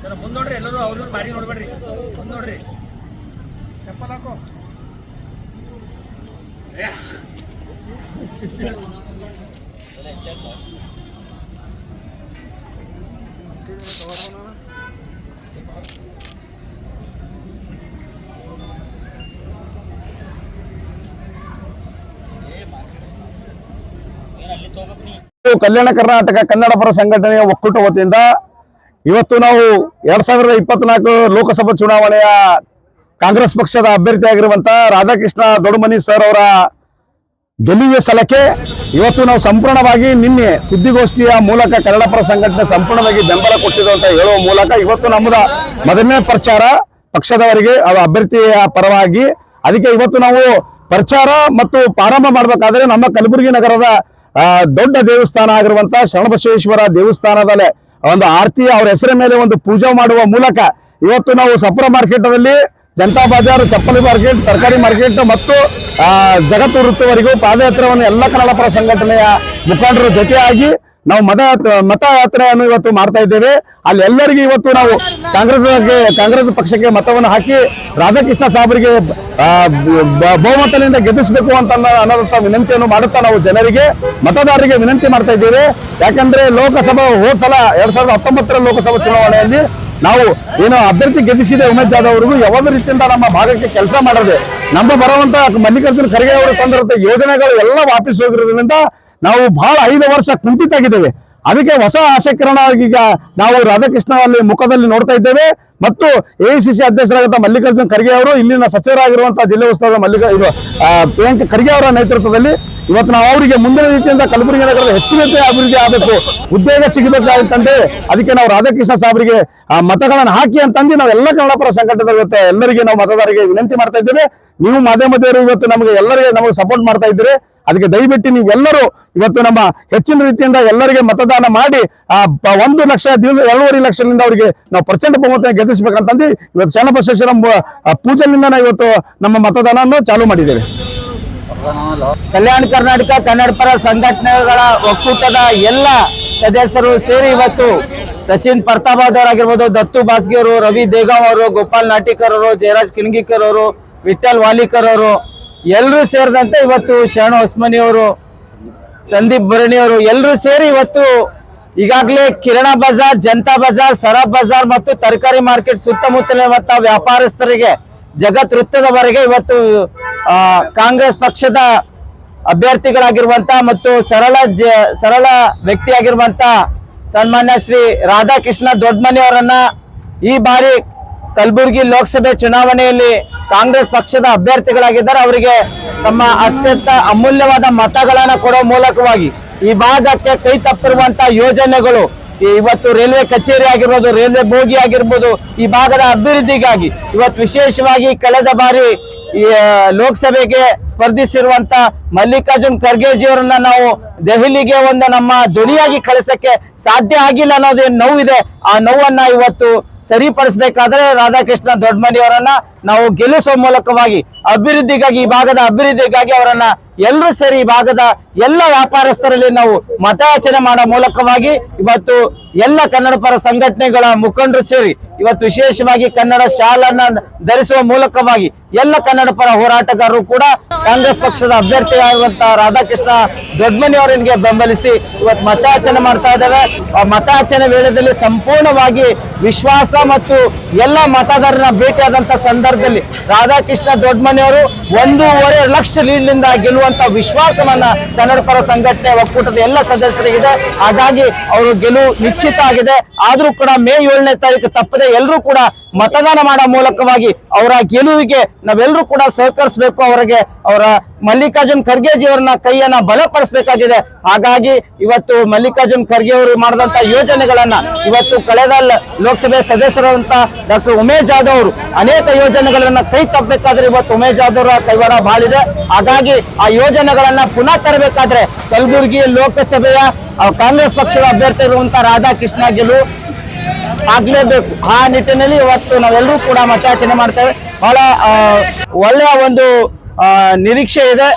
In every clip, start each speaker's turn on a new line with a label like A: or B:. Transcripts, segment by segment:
A: Sir ಮುಂದ್ ನೋಡ್ರಿ ಎಲ್ಲರೂ ಅವ್ರ ಬಾರಿ ನೋಡ್ಬೇಡ್ರಿ ಮುಂದ್ ನೋಡ್ರಿ
B: ಇದು ಕಲ್ಯಾಣ ಕರ್ನಾಟಕ ಕನ್ನಡ ಪರ ಸಂಘಟನೆಯ ಒಕ್ಕೂಟ ವತಿಯಿಂದ ಇವತ್ತು ನಾವು ಎರಡ್ ಸಾವಿರದ ಇಪ್ಪತ್ನಾಲ್ಕು ಲೋಕಸಭಾ ಚುನಾವಣೆಯ ಕಾಂಗ್ರೆಸ್ ಪಕ್ಷದ ಅಭ್ಯರ್ಥಿಯಾಗಿರುವಂತ ರಾಧಾಕೃಷ್ಣ ದೊಡ್ಡಮನಿ ಸರ್ ಅವರ ಗೆಲುವಿನ ಸಲಕ್ಕೆ ಇವತ್ತು ನಾವು ಸಂಪೂರ್ಣವಾಗಿ ನಿನ್ನೆ ಸುದ್ದಿಗೋಷ್ಠಿಯ ಮೂಲಕ ಕನ್ನಡ ಪರ ಸಂಘಟನೆ ಸಂಪೂರ್ಣವಾಗಿ ಬೆಂಬಲ ಕೊಟ್ಟಿದ್ದು ಅಂತ ಹೇಳುವ ಮೂಲಕ ಇವತ್ತು ನಮ್ಮದ ಮೊದಲನೇ ಪ್ರಚಾರ ಪಕ್ಷದವರಿಗೆ ಅಭ್ಯರ್ಥಿಯ ಪರವಾಗಿ. ಅದಕ್ಕೆ ಇವತ್ತು ನಾವು ಪ್ರಚಾರ ಮತ್ತು ಪ್ರಾರಂಭ ಮಾಡಬೇಕಾದ್ರೆ ನಮ್ಮ ಕಲಬುರಗಿ ನಗರದ ದೊಡ್ಡ ದೇವಸ್ಥಾನ ಆಗಿರುವಂತ ಶರಣಬಸವೇಶ್ವರ ದೇವಸ್ಥಾನದಲ್ಲೇ ಒಂದು ಆರತಿ ಅವರ ಹೆಸರ ಮೇಲೆ ಒಂದು ಪೂಜೆ ಮಾಡುವ ಮೂಲಕ ಇವತ್ತು ನಾವು ಸಪುರ ಮಾರ್ಕೆಟದಲ್ಲಿ ಜನತಾ ಬಜಾರ್, ಚಪ್ಪಲಿ ಮಾರ್ಕೆಟ್ ತರಕಾರಿ ಮಾರ್ಕೆಟ್ ಮತ್ತು ಜಗತ್ತು ವೃತ್ತವರೆಗೂ ಪಾದಯಾತ್ರೆಯನ್ನು ಎಲ್ಲ ಕನ್ನಡಪರ ಸಂಘಟನೆಯ ಮುಖಂಡರ ಜೊತೆಯಾಗಿ ನಾವು ಮತ ಮತಯಾತ್ರೆಯನ್ನು ಇವತ್ತು ಮಾಡ್ತಾ ಇದ್ದೇವೆ. ಅಲ್ಲಿ ಎಲ್ಲರಿಗೂ ಇವತ್ತು ನಾವು ಕಾಂಗ್ರೆಸ್ ಕಾಂಗ್ರೆಸ್ ಪಕ್ಷಕ್ಕೆ ಮತವನ್ನು ಹಾಕಿ ರಾಧಾಕೃಷ್ಣ ಸಾಹೇಬರಿಗೆ ಬಹುಮತದಿಂದ ಗೆಲ್ಲಿಸಬೇಕು ಅಂತ ಅನ್ನೋ- ಅನ್ನೋದಂತ ವಿನಂತಿಯನ್ನು ಮಾಡುತ್ತಾ ನಾವು ಜನರಿಗೆ ಮತದಾರರಿಗೆ ವಿನಂತಿ ಮಾಡ್ತಾ ಇದ್ದೇವೆ. ಯಾಕಂದ್ರೆ ಲೋಕಸಭಾ ಹೋದ ಸಲ, ಎರಡ್ ಸಾವಿರದ ಹತ್ತೊಂಬತ್ತರ ಲೋಕಸಭಾ ಚುನಾವಣೆಯಲ್ಲಿ ನಾವು ಏನು ಅಭ್ಯರ್ಥಿ ಗೆದ್ದಿಸಿದ ಉಮೇಶ್ ಜಾಧವ್ ಅವರಿಗೂ ಯಾವುದೇ ರೀತಿಯಿಂದ ನಮ್ಮ ಭಾಗಕ್ಕೆ ಕೆಲಸ ಮಾಡದೆ. ನಮ್ಮ ಬರುವಂತ ಮಲ್ಲಿಕಾರ್ಜುನ ಖರ್ಗೆ ಅವರು ತಂದಿರುವಂತಹ ಯೋಜನೆಗಳು ಎಲ್ಲ ವಾಪಸ್ ಹೋಗಿರೋದ್ರಿಂದ ನಾವು ಬಹಳ ಐದು ವರ್ಷ ಕುಂಠಿತಾಗಿದ್ದೇವೆ ಅದಕ್ಕೆ ಹೊಸ ಆಸಕ್ತಿರಣ ಈಗ ನಾವು ರಾಧಾಕೃಷ್ಣ ಅಲ್ಲಿ ಮುಖದಲ್ಲಿ ನೋಡ್ತಾ ಇದ್ದೇವೆ. ಮತ್ತು ಎಐಸಿಸಿ ಅಧ್ಯಕ್ಷರಾದಂತಹ ಮಲ್ಲಿಕಾರ್ಜುನ ಖರ್ಗೆ ಅವರು, ಇಲ್ಲಿನ ಸಚಿವರಾಗಿರುವಂತಹ ಜಿಲ್ಲಾ ಉಸ್ತುವಾರಿ ಮಲ್ಲಿಕ, ಇದು ಪ್ರಿಯಾಂಕ ಖರ್ಗೆ ಅವರ ನೇತೃತ್ವದಲ್ಲಿ ಇವತ್ತು ನಾವು ಅವರಿಗೆ ಮುಂದಿನ ರೀತಿಯಿಂದ ಕಲಬುರಗಿ ನಗರದ ಹೆಚ್ಚಿನ ಅಭಿವೃದ್ಧಿ ಆಗಬೇಕು, ಉದ್ಯೋಗ ಸಿಗಬೇಕಾಗುತ್ತಂತೆ ಅದಕ್ಕೆ ನಾವು ರಾಧಾಕೃಷ್ಣ ಸಾಹೇಬರಿಗೆ ಮತಗಳನ್ನು ಹಾಕಿ ಅಂತಂದು ನಾವು ಎಲ್ಲ ಕನ್ನಡ ಪರ ಸಂಘಟನೆ ಇವತ್ತು ಎಲ್ಲರಿಗೆ ನಾವು ಮತದಾರರಿಗೆ ವಿನಂತಿ ಮಾಡ್ತಾ ಇದ್ದೇವೆ. ನೀವು ಮಾಧ್ಯಮದವರು ಇವತ್ತು ನಮಗೆ ಎಲ್ಲರಿಗೆ ನಮಗೆ ಸಪೋರ್ಟ್ ಮಾಡ್ತಾ ಇದ್ದೀರಿ. ಅದಕ್ಕೆ ದಯವಿಟ್ಟು ನೀವೆಲ್ಲರೂ ಇವತ್ತು ನಮ್ಮ ಹೆಚ್ಚಿನ ರೀತಿಯಿಂದ ಎಲ್ಲರಿಗೆ ಮತದಾನ ಮಾಡಿ, ಆ ಒಂದು ಲಕ್ಷ ಎರಡೂವರೆ ಲಕ್ಷದಿಂದ ಅವರಿಗೆ ನಾವು ಪ್ರಚಂಡ ಬಹುಮತ ಗೆಲ್ಲಿಸ್ಬೇಕಂತಂದು ಇವತ್ತು ಆ ಪೂಜೆಯಿಂದ ನಾವು ಇವತ್ತು ನಮ್ಮ ಮತದಾನವನ್ನು ಚಾಲೂ ಮಾಡಿದ್ದೇವೆ.
C: ಕಲ್ಯಾಣ ಕರ್ನಾಟಕ ಕನ್ನಡ ಪರ ಸಂಘಟನೆಗಳ ಒಕ್ಕೂಟದ ಎಲ್ಲ ಸದಸ್ಯರು ಸೇರಿ ಇವತ್ತು ಸಚಿನ್ ಪ್ರತಾಪಾದ್ ಅವರಾಗಿರ್ಬೋದು, ದತ್ತು ಬಾಸ್ಗಿ ಅವರು ರವಿ ದೇಗಾವ್ ಅವರು ಗೋಪಾಲ್ ನಾಟಿಕರ್ ಅವರು ಜಯರಾಜ್ ಕಿಣಗಿಕರ್ ಅವರು ವಿಠಲ್ ವಾಲಿಕರ್ ಅವರು ಎಲ್ಲರೂ ಸೇರಿದಂತೆ ಇವತ್ತು ಶರಣು ಹೊಸ್ಮನಿಯವರು, ಸಂದೀಪ್ ಭರಣಿಯವರು ಎಲ್ಲರೂ ಸೇರಿ ಇವತ್ತು ಈಗಾಗಲೇ ಕಿರಣ ಬಜಾರ್, ಜನತಾ ಬಜಾರ್, ಸರಬ್ ಬಜಾರ್ ಮತ್ತು ತರಕಾರಿ ಮಾರ್ಕೆಟ್ ಸುತ್ತಮುತ್ತಲಿನ ವ್ಯಾಪಾರಸ್ಥರಿಗೆ, ಜಗತ್ ವೃತ್ತದವರೆಗೆ ಇವತ್ತು ಕಾಂಗ್ರೆಸ್ ಪಕ್ಷದ ಅಭ್ಯರ್ಥಿಗಳಾಗಿರುವಂತ ಮತ್ತು ಸರಳ ಜ, ಸರಳ ವ್ಯಕ್ತಿಯಾಗಿರುವಂತ ಸನ್ಮಾನ್ಯ ಶ್ರೀ ರಾಧಾಕೃಷ್ಣ ದೊಡ್ಡಮನಿ ಅವರನ್ನ ಈ ಬಾರಿ ಕಲಬುರಗಿ ಲೋಕಸಭೆ ಚುನಾವಣೆಯಲ್ಲಿ ಕಾಂಗ್ರೆಸ್ ಪಕ್ಷದ ಅಭ್ಯರ್ಥಿಗಳಾಗಿದ್ದಾರೆ. ಅವರಿಗೆ ತಮ್ಮ ಅತ್ಯಂತ ಅಮೂಲ್ಯವಾದ ಮತಗಳನ್ನ ಕೊಡೋ ಮೂಲಕವಾಗಿ ಈ ಭಾಗಕ್ಕೆ ಕೈ ತಪ್ಪಿರುವಂತಹ ಯೋಜನೆಗಳು ಇವತ್ತು ರೈಲ್ವೆ ಕಚೇರಿ ಆಗಿರ್ಬೋದು, ರೈಲ್ವೆ ಬೋಗಿ ಆಗಿರ್ಬೋದು, ಈ ಭಾಗದ ಅಭಿವೃದ್ಧಿಗಾಗಿ ಇವತ್ತು ವಿಶೇಷವಾಗಿ ಕಳೆದ ಬಾರಿ ಲೋಕಸಭೆಗೆ ಸ್ಪರ್ಧಿಸಿರುವಂತ ಮಲ್ಲಿಕಾರ್ಜುನ್ ಖರ್ಗೆಜಿಯವರನ್ನ ನಾವು ದೆಹಲಿಗೆ ಒಂದು ನಮ್ಮ ಧ್ವನಿಯಾಗಿ ಕಳಿಸಕ್ಕೆ ಸಾಧ್ಯ ಆಗಿಲ್ಲ ಅನ್ನೋದೇನು ನೋವಿದೆ? ಆ ನೋವನ್ನ ಇವತ್ತು ಸರಿಪಡಿಸಬೇಕಾದ್ರೆ ರಾಧಾಕೃಷ್ಣ ದೊಡ್ಡಮನಿ ಅವರನ್ನ ನಾವು ಗೆಲ್ಲಿಸುವ ಮೂಲಕವಾಗಿ ಅಭಿವೃದ್ಧಿಗಾಗಿ, ಈ ಭಾಗದ ಅಭಿವೃದ್ಧಿಗಾಗಿ ಅವರನ್ನ ಎಲ್ಲರೂ ಸೇರಿ ಈ ಭಾಗದ ಎಲ್ಲ ವ್ಯಾಪಾರಸ್ಥರಲ್ಲಿ ನಾವು ಮತಯಾಚನೆ ಮಾಡೋ ಮೂಲಕವಾಗಿ ಇವತ್ತು ಎಲ್ಲ ಕನ್ನಡ ಪರ ಸಂಘಟನೆಗಳ ಮುಖಂಡರು ಸೇರಿ ಇವತ್ತು ವಿಶೇಷವಾಗಿ ಕನ್ನಡ ಶಾಲನ್ನ ಧರಿಸುವ ಮೂಲಕವಾಗಿ ಎಲ್ಲ ಕನ್ನಡ ಪರ ಹೋರಾಟಗಾರರು ಕೂಡ ಕಾಂಗ್ರೆಸ್ ಪಕ್ಷದ ಅಭ್ಯರ್ಥಿಯಾಗುವಂತಹ ರಾಧಾಕೃಷ್ಣ ದೊಡ್ಡಮನಿ ಅವರಿಗೆ ಬೆಂಬಲಿಸಿ ಇವತ್ತು ಮತಾಚರಣೆ ಮಾಡ್ತಾ ಇದ್ದೇವೆ. ಆ ಮತಾಚನೆ ವೇಳೆಯಲ್ಲಿ ಸಂಪೂರ್ಣವಾಗಿ ವಿಶ್ವಾಸ ಮತ್ತು ಎಲ್ಲ ಮತದಾರರನ್ನ ಭೇಟಿಯಾದಂತ ಸಂದರ್ಭದಲ್ಲಿ ರಾಧಾಕೃಷ್ಣ ದೊಡ್ಡಮನಿ ಅವರು ಒಂದೂವರೆ ಲಕ್ಷ ಲೀಡ್ನಿಂದ ಗೆಲ್ಲುವಂತ ವಿಶ್ವಾಸವನ್ನ ಕನ್ನಡ ಪರ ಸಂಘಟನೆ ಒಕ್ಕೂಟದ ಎಲ್ಲ ಸದಸ್ಯರಿಗಿದೆ. ಹಾಗಾಗಿ ಅವರು ಗೆಲುವು ನಿಶ್ಚಿತ ಆಗಿದೆ. ಆದ್ರೂ ಕೂಡ ಮೇ ಏಳನೇ ತಾರೀಕು ತಪ್ಪದೆ ಎಲ್ಲರೂ ಕೂಡ ಮತದಾನ ಮಾಡೋ ಮೂಲಕವಾಗಿ ಅವರ ಗೆಲುವಿಗೆ ನಾವೆಲ್ಲರೂ ಕೂಡ ಸಹಕರಿಸಬೇಕು ಅವರಿಗೆ. ಅವರ ಮಲ್ಲಿಕಾರ್ಜುನ್ ಖರ್ಗೆಜಿ ಅವರನ್ನ ಕೈಯನ್ನ ಬಲಪಡಿಸಬೇಕಾಗಿದೆ. ಹಾಗಾಗಿ ಇವತ್ತು ಮಲ್ಲಿಕಾರ್ಜುನ್ ಖರ್ಗೆ ಅವರು ಮಾಡಿದಂತ ಯೋಜನೆಗಳನ್ನ ಇವತ್ತು ಕಳೆದ ಲೋಕಸಭೆ ಸದಸ್ಯರಾದಂತ ಡಾಕ್ಟರ್ ಉಮೇಶ್ ಜಾಧವ್ ಅವರು ಅನೇಕ ಯೋಜನೆಗಳನ್ನ ಕೈ ತಪ್ಪಬೇಕಾದ್ರೆ ಇವತ್ತು ಉಮೇಶ್ ಜಾಧವ್ ಅವರ ಕೈವಾಡ ಬಾಳಿದೆ. ಹಾಗಾಗಿ ಆ ಯೋಜನೆಗಳನ್ನ ಪುನಃ ತರಬೇಕಾದ್ರೆ ಕಲಬುರಗಿ ಲೋಕಸಭೆಯ ಕಾಂಗ್ರೆಸ್ ಪಕ್ಷದ ಅಭ್ಯರ್ಥಿ ಇರುವಂತ ರಾಧಾಕೃಷ್ಣ ಗೆಲುವು ಆಗ್ಲೇಬೇಕು ಆ ನಿಟ್ಟಿನಲ್ಲಿ ಇವತ್ತು ನಾವೆಲ್ಲರೂ ಕೂಡ ಮತಯಾಚನೆ ಮಾಡ್ತೇವೆ ಬಹಳ ಒಳ್ಳೆಯ ಒಂದು ನಿರೀಕ್ಷೆ ಇದೆ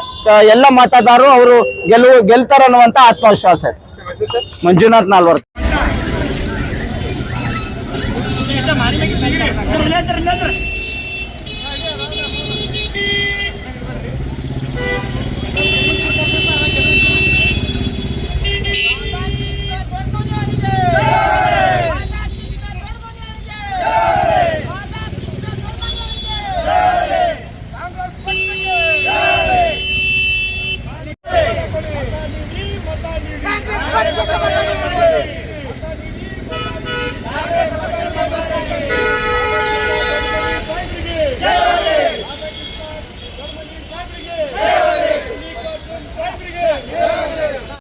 C: ಎಲ್ಲ ಮತದಾರರು ಅವರು ಗೆಲುವು ಗೆಲ್ತಾರೆ ಅನ್ನುವಂತ ಆತ್ಮವಿಶ್ವಾಸ ಇದೆ ಮಂಜುನಾಥ್ ನಾಲ್ವರ್